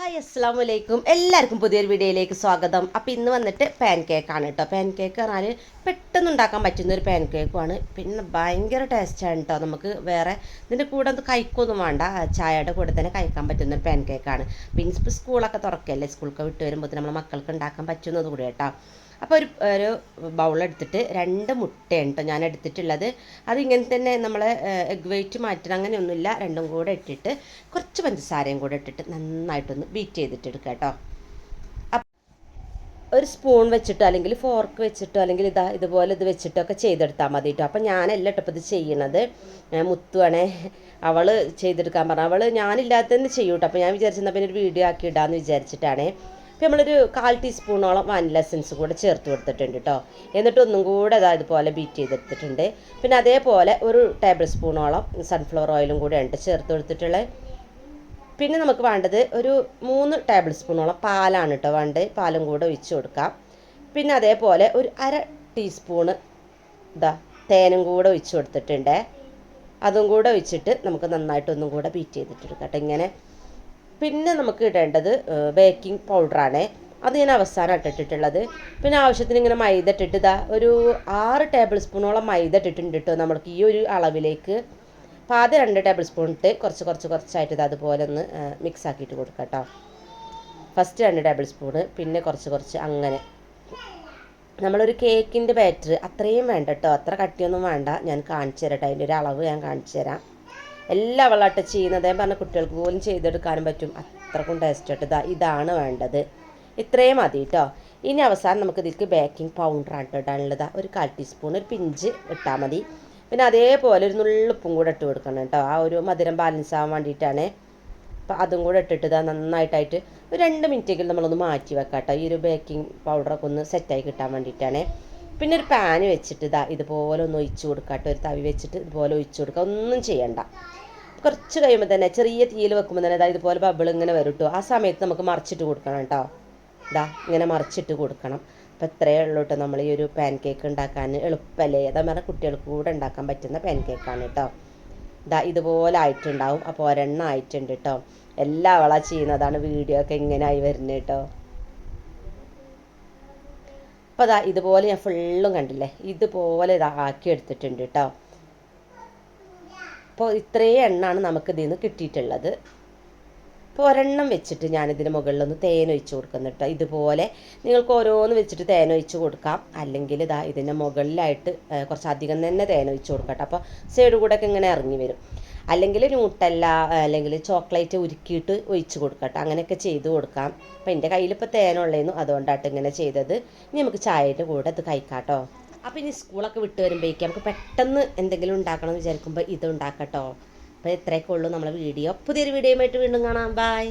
Hi അസ്സാം വലൈക്കും എല്ലാവർക്കും പുതിയൊരു വീഡിയോയിലേക്ക് സ്വാഗതം. അപ്പോൾ ഇന്ന് വന്നിട്ട് പാൻ കേക്കാണ് കേട്ടോ പാൻ കേക്ക് പറഞ്ഞാൽ പെട്ടെന്ന് ഉണ്ടാക്കാൻ പറ്റുന്ന ഒരു പാൻ കേക്കുമാണ് പിന്നെ ഭയങ്കര ടേസ്റ്റാണ് കേട്ടോ നമുക്ക് വേറെ ഇതിന്റെ കൂടെ ഒന്ന് കഴിക്കൊന്നും വേണ്ട. ചായയുടെ കൂടെ തന്നെ കഴിക്കാൻ പറ്റുന്ന ഒരു പാൻ കേക്കാണ് പിന്നെ സ്കൂളൊക്കെ തുറക്കല്ലേ? സ്കൂളൊക്കെ വിട്ട് വരുമ്പോൾ നമ്മൾ മക്കൾക്ക് ഉണ്ടാക്കാൻ പറ്റുന്നത് കൂടി കേട്ടോ അപ്പോൾ ഒരു ഒരു ബൗളെടുത്തിട്ട് രണ്ട് മുട്ടയാണ് കേട്ടോ ഞാൻ എടുത്തിട്ടുള്ളത്. അതിങ്ങനെ തന്നെ നമ്മൾ എഗ് വെയിറ്റ് മാറ്റണം അങ്ങനെയൊന്നുമില്ല. രണ്ടും കൂടെ ഇട്ടിട്ട് കുറച്ച് പഞ്ചസാരയും കൂടെ ഇട്ടിട്ട് നന്നായിട്ടൊന്ന് ബീറ്റ് ചെയ്തിട്ട് എടുക്കുക കേട്ടോ ഒരു സ്പൂൺ വെച്ചിട്ടോ അല്ലെങ്കിൽ ഫോർക്ക് വെച്ചിട്ടോ അല്ലെങ്കിൽ ഇതാ ഇതുപോലെ ഇത് വെച്ചിട്ടോ ഒക്കെ ചെയ്തെടുത്താൽ മതി കേട്ടോ അപ്പം ഞാനല്ല കേട്ടോ ഇത് ചെയ്യണത്. മുത്തുവാണേ അവൾ ചെയ്തെടുക്കാൻ പറഞ്ഞു അവൾ ഞാനില്ലാത്തതെന്ന് ചെയ്യൂട്ടോ. അപ്പോൾ ഞാൻ വിചാരിച്ചെന്നാൽ പിന്നെ ഒരു വീഡിയോ ആക്കി ഇടാമെന്ന് വിചാരിച്ചിട്ടാണേ. അപ്പോൾ നമ്മളൊരു കാൽ ടീസ്പൂണോളം വാനില എസൻസ് കൂടെ ചേർത്ത് കൊടുത്തിട്ടുണ്ട് കേട്ടോ എന്നിട്ട് ഒന്നും കൂടെ അതാ ഇതുപോലെ ബീറ്റ് ചെയ്തെടുത്തിട്ടുണ്ട്. പിന്നെ അതേപോലെ ഒരു ടേബിൾ സ്പൂണോളം സൺഫ്ലവർ ഓയിലും കൂടെ ഉണ്ട് ചേർത്ത് കൊടുത്തിട്ടുള്ളത്. പിന്നെ നമുക്ക് വേണ്ടത് ഒരു മൂന്ന് ടേബിൾ സ്പൂണോളം പാലാണ് കേട്ടോ വേണ്ടത്. പാലും കൂടെ ഒഴിച്ച് കൊടുക്കാം. പിന്നെ അതേപോലെ ഒരു അര ടീസ്പൂണ് ഇതാ തേനും കൂടെ ഒഴിച്ച് കൊടുത്തിട്ടുണ്ട്. അതും കൂടെ ഒഴിച്ചിട്ട് നമുക്ക് നന്നായിട്ടൊന്നും കൂടെ ബീറ്റ് ചെയ്തിട്ടെടുക്കാം കേട്ടോ ഇങ്ങനെ. പിന്നെ നമുക്ക് ഇടേണ്ടത് ബേക്കിംഗ് പൗഡറാണ് അത് ഞാൻ അവസാനം ഇട്ടിട്ടുള്ളത്. പിന്നെ ആവശ്യത്തിന് ഇങ്ങനെ മൈദ ഇട്ടിട്ട് ഇതാ ഒരു ആറ് ടേബിൾ സ്പൂണോളം മൈദ ഇട്ടിട്ടുണ്ട് കേട്ടോ നമ്മൾക്ക് ഈ ഒരു അളവിലേക്ക്. അപ്പോൾ ആദ്യം രണ്ട് ടേബിൾ സ്പൂൺ ഇട്ട് കുറച്ച് കുറച്ച് കുറച്ചായിട്ട് ഇത് അതുപോലെ ഒന്ന് മിക്സ് ആക്കിയിട്ട് കൊടുക്കാം കേട്ടോ ഫസ്റ്റ് രണ്ട് ടേബിൾ സ്പൂണ് പിന്നെ കുറച്ച് കുറച്ച് അങ്ങനെ. നമ്മളൊരു കേക്കിന്റെ ബാറ്റർ അത്രയും വേണ്ട കേട്ടോ അത്ര കട്ടിയൊന്നും വേണ്ട. ഞാൻ കാണിച്ചു തരട്ടെ അതിന്റെ ഒരു അളവ് ഞാൻ കാണിച്ചു തരാം. എല്ലാ വെള്ളമായിട്ട് ചെയ്യുന്നത് ഞാൻ പറഞ്ഞ കുട്ടികൾക്ക് പോലും ചെയ്തെടുക്കാനും പറ്റും. അത്രക്കും ടേസ്റ്റ് ആയിട്ട് ഇതാ ഇതാണ് വേണ്ടത്. ഇത്രയും മതി കേട്ടോ ഇനി അവസാനം നമുക്ക് ഇതിലേക്ക് ബേക്കിംഗ് പൗഡറാണ് ഇടാനുള്ളത്. ഒരു കാൽ ടീസ്പൂൺ ഒരു പിഞ്ച് ഇട്ടാൽ മതി. പിന്നെ അതേപോലെ ഒരു നുള്ളുപ്പും കൂടെ ഇട്ട് കൊടുക്കണം കേട്ടോ ആ ഒരു മധുരം ബാലൻസ് ആവാൻ വേണ്ടിയിട്ടാണ്. അപ്പം അതും കൂടെ ഇട്ടിട്ട് ഇതാ നന്നായിട്ടായിട്ട് ഒരു രണ്ട് മിനിറ്റെങ്കിലും നമ്മളൊന്ന് മാറ്റി വെക്കാം കേട്ടോ ഈ ഒരു ബേക്കിംഗ് പൗഡറൊക്കെ ഒന്ന് സെറ്റായി കിട്ടാൻ വേണ്ടിയിട്ടാണ്. പിന്നെ ഒരു പാൻ വെച്ചിട്ട് ഇതാ ഇതുപോലെ ഒന്ന് ഒഴിച്ചു കൊടുക്കാം കേട്ടോ ഒരു തവി വെച്ചിട്ട് ഇതുപോലെ ഒഴിച്ചു കൊടുക്കുക ഒന്നും ചെയ്യണ്ട. കുറച്ച് കഴിയുമ്പോൾ തന്നെ ചെറിയ തീയിൽ വെക്കുമ്പോൾ തന്നെ അതായത് ഇതുപോലെ ബബിൾ ഇങ്ങനെ വരും കേട്ടോ ആ സമയത്ത് നമുക്ക് മറിച്ചിട്ട് കൊടുക്കണം കേട്ടോ. ഇതാ ഇങ്ങനെ മറിച്ചിട്ട് കൊടുക്കണം. അപ്പം ഇത്രയേ ഉള്ളൂ കേട്ടോ നമ്മൾ ഈ ഒരു പാൻ കേക്ക് ഉണ്ടാക്കാൻ എളുപ്പമല്ലേ അതാ പറഞ്ഞാൽ കുട്ടികൾക്ക് കൂടെ ഉണ്ടാക്കാൻ പറ്റുന്ന പാൻ കേക്കാണ് കേട്ടോ ഇതാ ഇതുപോലെ ആയിട്ടുണ്ടാവും. അപ്പോൾ ഒരെണ്ണം ആയിട്ടുണ്ട് കേട്ടോ എല്ലാ അവളാ ചെയ്യുന്നതാണ് വീഡിയോ ഒക്കെ ഇങ്ങനെ ആയി വരുന്നത് കേട്ടോ അപ്പോൾ അതാ ഇതുപോലെ ഞാൻ ഫുള്ളും കണ്ടില്ലേ? ഇതുപോലെ ഇതാ ആക്കി എടുത്തിട്ടുണ്ട് കേട്ടോ അപ്പോൾ ഇത്രയും എണ്ണമാണ് നമുക്ക് ഇതിൽ നിന്ന് കിട്ടിയിട്ടുള്ളത്. അപ്പോൾ ഒരെണ്ണം വെച്ചിട്ട് ഞാനിതിന് മുകളിലൊന്ന് തേൻ ഒഴിച്ച് കേട്ടോ. ഇതുപോലെ നിങ്ങൾക്ക് ഓരോന്ന് വെച്ചിട്ട് തേൻ ഒഴിച്ച് കൊടുക്കാം. അല്ലെങ്കിൽ ഇതാ ഇതിന്റെ മുകളിലായിട്ട് കുറച്ചധികം തന്നെ തേൻ ഒഴിച്ച് കൊടുക്കാം കേട്ടോ. അപ്പോൾ സൈഡ് കൂടെ ഒക്കെ ഇങ്ങനെ ഇറങ്ങി വരും. അല്ലെങ്കിൽ ന്യൂട്ടല്ല അല്ലെങ്കിൽ ചോക്ലേറ്റ് ഉരുക്കിയിട്ട് ഒഴിച്ച് കൊടുക്കാം കേട്ടോ. അങ്ങനെയൊക്കെ ചെയ്ത് കൊടുക്കാം. അപ്പോൾ എന്റെ കയ്യിൽ ഇപ്പോൾ തേനുള്ളതെന്നു അതുകൊണ്ടായിട്ട് ഇങ്ങനെ ചെയ്തത്. ഇനി നമുക്ക് ചായയുടെ കൂടെ ഇത് കഴിക്കാം കേട്ടോ. അപ്പോൾ ഇനി സ്കൂളൊക്കെ വിട്ട് വരുമ്പോഴേക്കും നമുക്ക് പെട്ടെന്ന് എന്തെങ്കിലും ഉണ്ടാക്കണം എന്ന് വിചാരിക്കുമ്പോൾ ഇത് ഉണ്ടാക്കട്ടോ കേട്ടോ അപ്പോൾ ഇത്രയൊക്കെ ഉള്ളൂ നമ്മളെ വീഡിയോ പുതിയൊരു വീഡിയോയുമായിട്ട് വീണ്ടും കാണാം. ബൈ